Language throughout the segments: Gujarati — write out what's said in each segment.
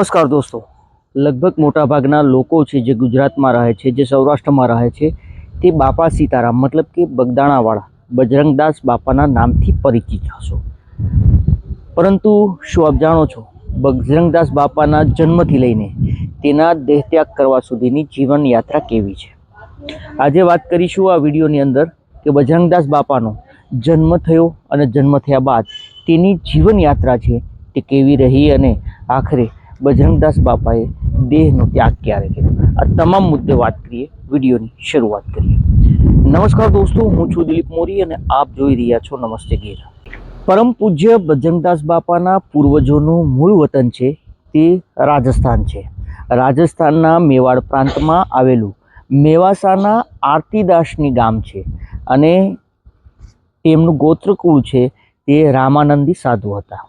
નમસ્કાર દોસ્તો. લગભગ મોટાભાગના લોકો છે જે ગુજરાતમાં રહે છે, જે સૌરાષ્ટ્રમાં રહે છે, તે બાપા સીતારામ, મતલબ કે બગદાણાવાળા, બજરંગદાસ બાપાના નામથી પરિચિત હશો. પરંતુ શું આપ જાણો છો, બજરંગદાસ બાપાના જન્મથી લઈને તેના દેહત્યાગ કરવા સુધીની જીવન યાત્રા કેવી છે? આજે વાત કરીશું આ વિડીયોની અંદર કે બજરંગદાસ બાપાનો જન્મ થયો અને જન્મ થયા બાદ તેની જીવન યાત્રા છે તે કેવી રહી અને આખરે બજરંગદાસ બાપાએ દેહનો ત્યાગ ક્યારે કર્યો? આ તમામ મુદ્દે વાત કરીએ, વિડીયોની શરૂઆત કરીએ. નમસ્કાર દોસ્તો, હું છું દિલીપ મોરી અને આપ જોઈ રહ્યા છો નમસ્તે ગીર પરમ પૂજ્ય બજરંગદાસ બાપાના પૂર્વજોનું મૂળ વતન છે તે રાજસ્થાન છે. રાજસ્થાનના મેવાડ પ્રાંતમાં આવેલું મેવાસાના આરતીદાસની ગામ છે અને તેમનું ગોત્રકુળ છે તે રામાનંદી સાધુ હતા.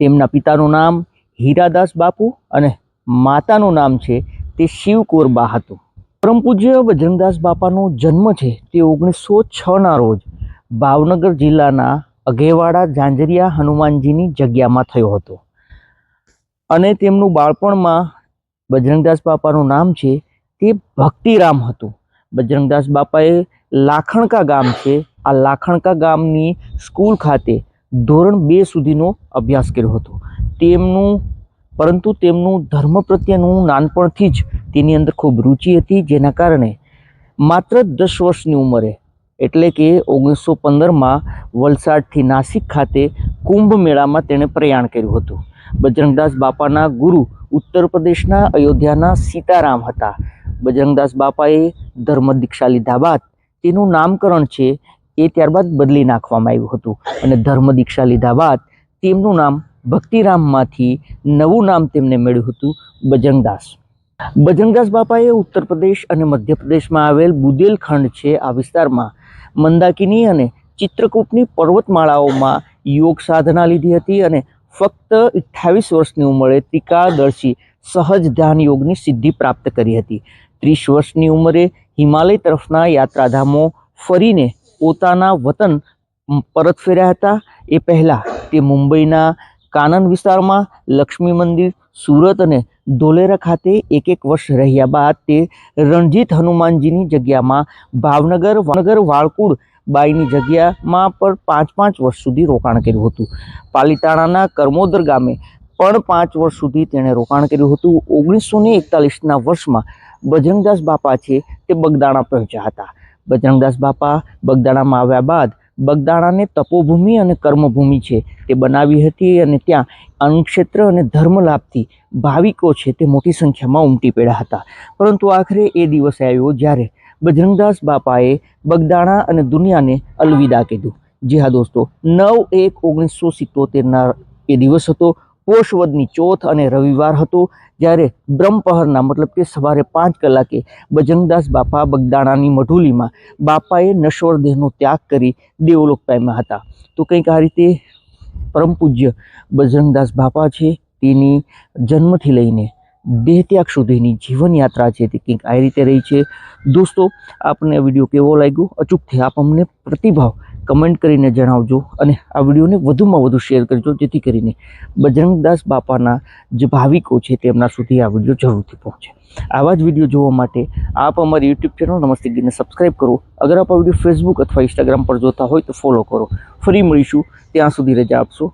તેમના પિતાનું નામ હીરાદાસ બાપુ અને માતાનું નામ છે તે શિવકોરબા હતું. પરમ પૂજ્ય બજરંગદાસ બાપાનો જન્મ છે તે ઓગણીસો છના રોજ ભાવનગર જિલ્લાના અઘેવાડા ઝાંઝરિયા હનુમાનજીની જગ્યામાં થયો હતો. અને તેમનું બાળપણમાં બજરંગદાસ બાપાનું નામ છે તે ભક્તિરામ હતું. બજરંગદાસ બાપાએ લાખણકા ગામ છે. આ લાખણકા ગામની સ્કૂલ ખાતે ધોરણ બે સુધીનો અભ્યાસ કર્યો હતો. તેમનું, પરંતુ તેમનું ધર્મ પ્રત્યેનું નાનપણથી જ તેની અંદર ખૂબ રુચિ હતી, જેના કારણે માત્ર દસ વર્ષની ઉંમરે, એટલે કે ઓગણીસો પંદરમાં વલસાડથી નાસિક ખાતે કુંભ મેળામાં તેણે પ્રયાણ કર્યું હતું. બજરંગદાસ બાપાના ગુરુ ઉત્તર પ્રદેશના અયોધ્યાના સીતારામ હતા. બજરંગદાસ બાપાએ ધર્મ દીક્ષા લીધા બાદ તેનું નામકરણ છે એ ત્યારબાદ બદલી નાખવામાં આવ્યું હતું. અને ધર્મ દીક્ષા લીધા બાદ તેમનું નામ ભક્તિરામમાંથી નવું નામ તેમને મળ્યું હતું, બજરંગદાસ. બજરંગદાસ બાપાએ ઉત્તર પ્રદેશ અને મધ્યપ્રદેશમાં આવેલ બુદેલખંડ છે, આ વિસ્તારમાં મંદાકિની અને ચિત્રકૂટની પર્વતમાળાઓમાં યોગ સાધના લીધી હતી અને ફક્ત અઠ્ઠાવીસ વર્ષની ઉંમરે ત્રિકાળદર્શી સહજ ધ્યાન યોગની સિદ્ધિ પ્રાપ્ત કરી હતી. ત્રીસ વર્ષની ઉંમરે હિમાલય તરફના યાત્રાધામો ફરીને પોતાના વતન પરત ફેર્યા હતા. એ પહેલાં તે મુંબઈના કાનન વિસ્તારમાં લક્ષ્મી મંદિર, સુરત અને ધોલેરા ખાતે એક એક વર્ષ રહ્યા બાદ તે રણજીત હનુમાનજીની જગ્યામાં ભાવનગર વાનગર વાળકુડ બાઈની જગ્યામાં પણ પાંચ પાંચ વર્ષ સુધી રોકાણ કર્યું હતું. પાલીતાણાના કરમોદર ગામે પણ પાંચ વર્ષ સુધી તેણે રોકાણ કર્યું હતું. ઓગણીસો ને એકતાલીસના વર્ષમાં બજરંગદાસ બાપા છે તે બગદાણા પહોંચ્યા હતા. બજરંગદાસ બાપા બગદાણામાં આવ્યા બાદ બગદાણાને તપોભૂમિ અને કર્મભૂમિ છે. તે બનાવી હતી અને ત્યાં અણુક્ષેત્ર અને ધર્મલાભથી ભાવિકો છે તે મોટી સંખ્યામાં ઉમટી પડ્યા હતા. પરંતુ આખરે એ દિવસ આવ્યો જ્યારે બજરંગદાસ બાપાએ બગદાણા અને દુનિયાને અલવિદા કીધું. જી હા દોસ્તો, નવ એક ઓગણીસો સિત્તોતેરના એ દિવસ હતો પોષવદની ચોથ અને રવિવાર હતો, જ્યારે બ્રહ્મપહરના મતલબ કે સવારે પાંચ કલાકે બજરંગદાસ બાપા બગદાણાની મઢુલીમાં બાપાએ નશ્વર દેહનો ત્યાગ કરી દેવલોક પામ્યા હતા. તો કંઈક આ રીતે પરમ પૂજ્ય બજરંગદાસ બાપા છે, તેની જન્મથી લઈને દેહ ત્યાગ સુધીની જીવનયાત્રા છે, તે કંઈક આ રીતે રહી છે. દોસ્તો, આપને વીડિયો કેવો લાગ્યો? અચૂકથી આપ અમને પ્રતિભાવ કમેન્ટ કરીને જણાવજો અને આ વિડીયોને વધુમાં વધુ શેર કરજો, જેથી કરીને બજરંગદાસ બાપાના જે ભાવિકો છે તેમના સુધી આ વીડિયો જરૂરથી પહોંચે. આવા જ વીડિયો જોવા માટે આપ અમારી યુટ્યુબ ચેનલ નમસ્તે ગીરને સબસ્ક્રાઈબ કરો. અગર આપ આ વીડિયો ફેસબુક અથવા ઇન્સ્ટાગ્રામ પર જોતા હોય તો ફોલો કરો. ફરી મળીશું. ત્યાં સુધી રજા આપશો.